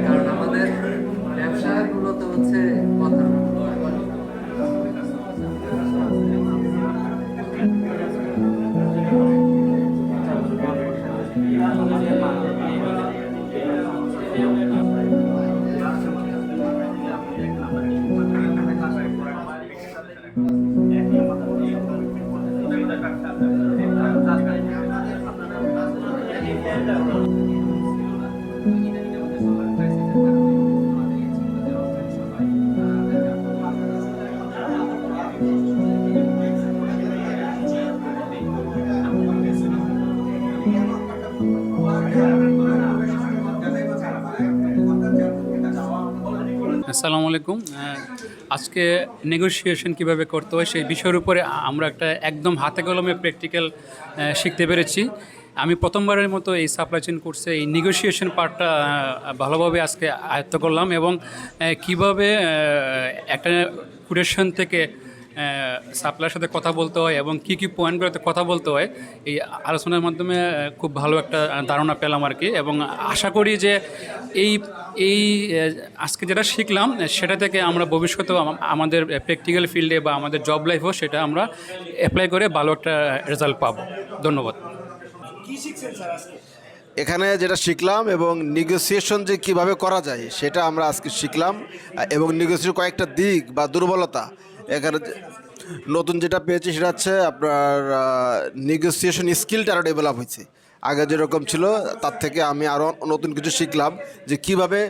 কারণ আমাদের ব্যবসা মূলত হচ্ছে কথা আসসালামু আলাইকুম। আজকে নেগোসিয়েশন কীভাবে করতে হয় সেই বিষয়ের উপরে আমরা একটা একদম হাতে কলমে প্র্যাকটিক্যাল শিখতে পেরেছি। আমি প্রথমবারের মতো এই সাপ্লাই চেন কোর্সে এই নেগোসিয়েশন পার্টটা ভালোভাবে আজকে আয়ত্ত করলাম এবং কীভাবে একটা কুরেশন থেকে সাপ্লাইয়ের সাথে কথা বলতে হয় এবং কী কী পয়েন্টগুলোতে কথা বলতে হয় এই আলোচনার মাধ্যমে খুব ভালো একটা ধারণা পেলাম আর কি। এবং আশা করি যে এই এই আজকে যেটা শিখলাম সেটা থেকে আমরা ভবিষ্যতেও আমাদের প্র্যাকটিক্যাল ফিল্ডে বা আমাদের জব লাইফেও সেটা আমরা অ্যাপ্লাই করে ভালো একটা রেজাল্ট পাবো। ধন্যবাদ। এখানে যেটা শিখলাম এবং নেগোসিয়েশন যে কীভাবে করা যায় সেটা আমরা আজকে শিখলাম। এবং নেগোসিয়েশন কয়েকটা দিক বা দুর্বলতা এখানে নতুন যেটা পেয়েছি সেটা হচ্ছে আপনার নেগোসিয়েশন স্কিলটা আরও ডেভেলপ হয়েছে। আগে যেরকম ছিল, তার থেকে আমি আরও নতুন কিছু শিখলাম যে কীভাবে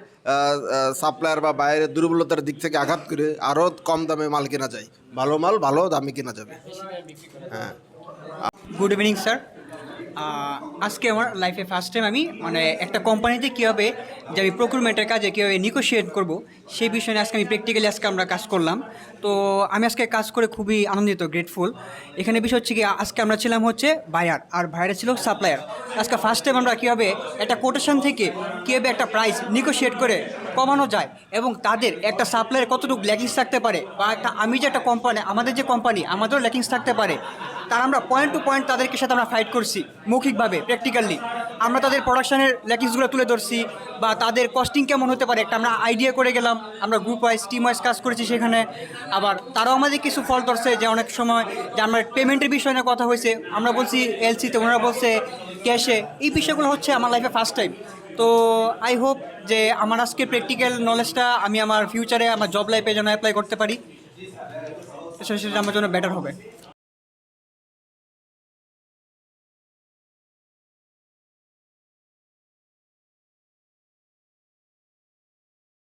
সাপ্লায়ার বা বাইরের দুর্বলতার দিক থেকে আঘাত করে আরও কম দামে মাল কেনা যায়। ভালো মাল ভালো দামে কেনা যাবে। হ্যাঁ। গুড ইভিনিং স্যার আজকে আমার লাইফে ফার্স্ট টাইম আমি মানে একটা কোম্পানিতে কীভাবে যে আমি প্রকুরমেন্টের কাজে কীভাবে নিগোশিয়েট করব, সেই বিষয়ে আজকে আমি প্র্যাকটিক্যালি আজকে আমরা কাজ করলাম। তো আমি আজকে কাজ করে খুবই আনন্দিত গ্রেটফুল এখানে বিষয় হচ্ছে কি, আজকে আমরা ছিলাম হচ্ছে বায়ার আর ভাইয়ার ছিল সাপ্লায়ার আজকে ফার্স্ট টাইম আমরা কীভাবে একটা কোটেশন থেকে কীভাবে একটা প্রাইস নিগোশিয়েট করে কমানো যায় এবং তাদের একটা সাপ্লায়ার কতটুকু ল্যাকিংস থাকতে পারে বা একটা, আমি যে একটা কোম্পানি আমাদের যে কোম্পানি আমাদেরও ল্যাকিংস থাকতে পারে, তার আমরা পয়েন্ট টু পয়েন্ট তাদেরকে সাথে আমরা ফাইট করছি। মৌখিকভাবে প্র্যাকটিক্যালি আমরা তাদের প্রোডাকশানের ল্যাকিংসগুলো তুলে ধরছি বা তাদের কস্টিং কেমন হতে পারে একটা আমরা আইডিয়া করে গেলাম। আমরা গ্রুপ ওয়াইজ টিম ওয়াইজ কাজ করেছি সেখানে। আবার তারাও আমাদের কিছু ফল ধরছে, যে অনেক সময় যে আমরা পেমেন্টের বিষয় নিয়ে কথা হয়েছে, আমরা বলছি এলসিতে ওনারা বলছে ক্যাশে এই বিষয়গুলো হচ্ছে আমার লাইফে ফার্স্ট টাইম তো আই হোপ যে আমার আজকে প্র্যাকটিক্যাল নলেজটা আমি আমার ফিউচারে আমার জব লাইফে যেন অ্যাপ্লাই করতে পারি। সেটা আমার জন্য বেটার হবে।